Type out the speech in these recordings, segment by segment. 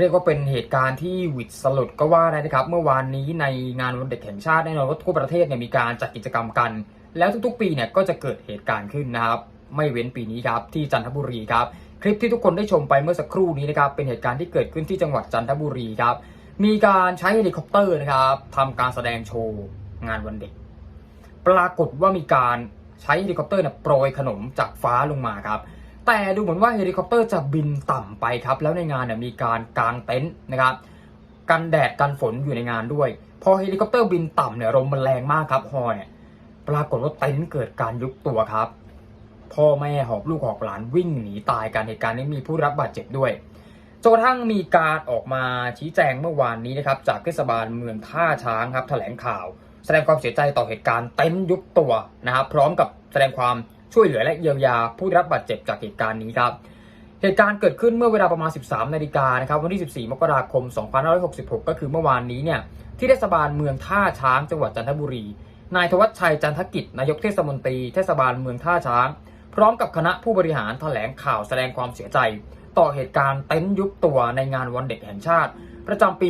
เรียกว่าเป็นเหตุการณ์ที่หวิดสลดก็ว่าได้นะครับ เมื่อวานนี้ในงานวันเด็กแห่งชาติแน่นอนว่าทั่วประเทศเนี่ยมีการจัดกิจกรรมกัน แล้วทุกๆ ปีเนี่ยก็จะเกิดเหตุการณ์ขึ้นนะครับ ไม่เว้นปีนี้ครับที่จันทบุรีครับ คลิปที่ทุกคนได้ชมไปเมื่อสักครู่นี้นะครับเป็นเหตุการณ์ที่เกิดขึ้นที่จังหวัดจันทบุรีครับ มีการใช้เฮลิคอปเตอร์นะครับทำการแสดงโชว์งานวันเด็ก ปรากฏว่ามีการใช้เฮลิคอปเตอร์เนี่ยโปรยขนมจากฟ้าลงมาครับ แต่ดูเหมือนว่าเฮลิคอปเตอร์จะบินต่ำไปครับ แล้วในงานเนี่ยมีการกางเต็นท์นะครับกันแดดกันฝนอยู่ในงานด้วย พอเฮลิคอปเตอร์บินต่ำเนี่ยลมมันแรงมากครับฮอเนี่ยปรากฏว่าเต็นท์เกิดการยุบตัวครับ พ่อแม่หอบลูกหอบหลานวิ่งหนีตายกันเหตุการณ์นี้มีผู้รับบาดเจ็บด้วยจนกระทั่งมีการออกมาชี้แจงเมื่อวานนี้นะครับจากเทศบาลเมืองท่าช้างครับแถลงข่าว แสดงความเสียใจต่อเหตุการณ์เต็นท์ยุบตัวนะครับพร้อมกับแสดงความ ช่วยเหลือและเยียวยาผู้ได้รับบาดเจ็บจากเหตุการณ์นี้ครับเหตุการณ์เกิดขึ้นเมื่อเวลาประมาณ 13 นาฬิกานะครับวันที่ 14 มกราคม 2566 ก็คือเมื่อวานนี้เนี่ยที่เทศบาลเมืองท่าช้างจังหวัดจันทบุรี นายธวัชชัยจันทกิจ นายกเทศมนตรีเทศบาลเมืองท่าช้าง พร้อมกับคณะผู้บริหารแถลงข่าวแสดงความเสียใจ ต่อเหตุการณ์เต็นท์ยุบตัวในงานวันเด็กแห่งชาติ ประจำปี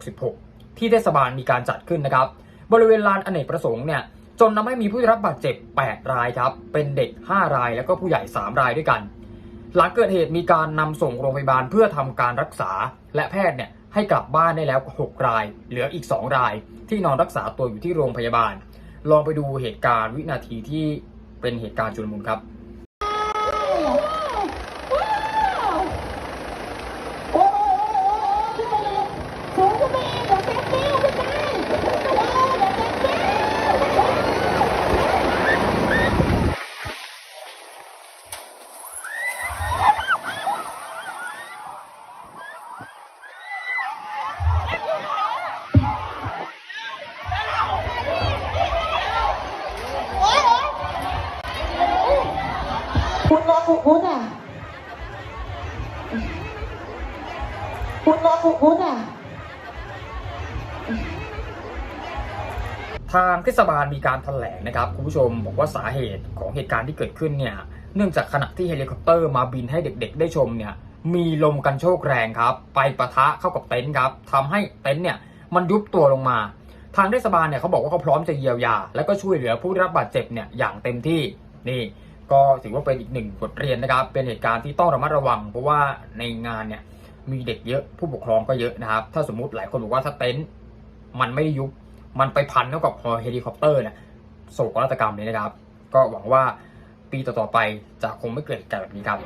2566 ที่เทศบาลมีการจัดขึ้นนะครับ บริเวณลานอเนกประสงค์เนี่ย จนทำให้มีผู้ได้รับบาดเจ็บ 8 รายครับ เป็นเด็ก 5 ราย แล้วก็ผู้ใหญ่ 3 รายด้วยกัน หลังเกิดเหตุมีการนำส่งโรงพยาบาลเพื่อทำการรักษา และแพทย์เนี่ยให้กลับบ้านได้แล้ว 6 ราย เหลืออีก 2 ราย ที่นอนรักษาตัวอยู่ที่โรงพยาบาล ลองไปดูเหตุการณ์วินาทีที่เป็นเหตุการณ์จุลมุนครับ โอ้โหขึ้นไปอีกสูงขึ้นไปอีกเดี๋ยวเซ็กซี่ขึ้นไปเดี๋ยวเซ็กซี่ คุณรอคุณคุณอะคุณรอคุณคุณอะทางเทศบาลมีการแถลงนะครับคุณผู้ชมบอกว่าสาเหตุของเหตุการณ์ที่เกิดขึ้นเนี่ยเนื่องจากขณะที่เฮลิคอปเตอร์มาบินให้เด็กๆ ได้ชมเนี่ยมีลมกันโชกแรงครับ ไปปะทะเข้ากับเต็นท์ครับทำให้เต็นท์เนี่ยมันยุบตัวลงมา ทางเทศบาลเนี่ยเขาบอกว่าเขาพร้อมจะเยียวยา แล้วก็ช่วยเหลือผู้ได้รับบาดเจ็บเนี่ยอย่างเต็มที่นี่ ก็ถือว่าเป็นอีกหนึ่งบทเรียนนะครับ เป็นเหตุการณ์ที่ต้องระมัดระวัง เพราะว่าในงานเนี่ยมีเด็กเยอะผู้ปกครองก็เยอะนะครับ ถ้าสมมุติหลายคนบอกว่าถ้าเต็นท์มันไม่ได้ยุบมันไปพันเท่ากับพอเฮลิคอปเตอร์เนี่ยโศกนาฏกรรมเลยนะครับ ก็หวังว่าปีต่อๆไปจะคงไม่เกิดเหตุการณ์แบบนี้ครับ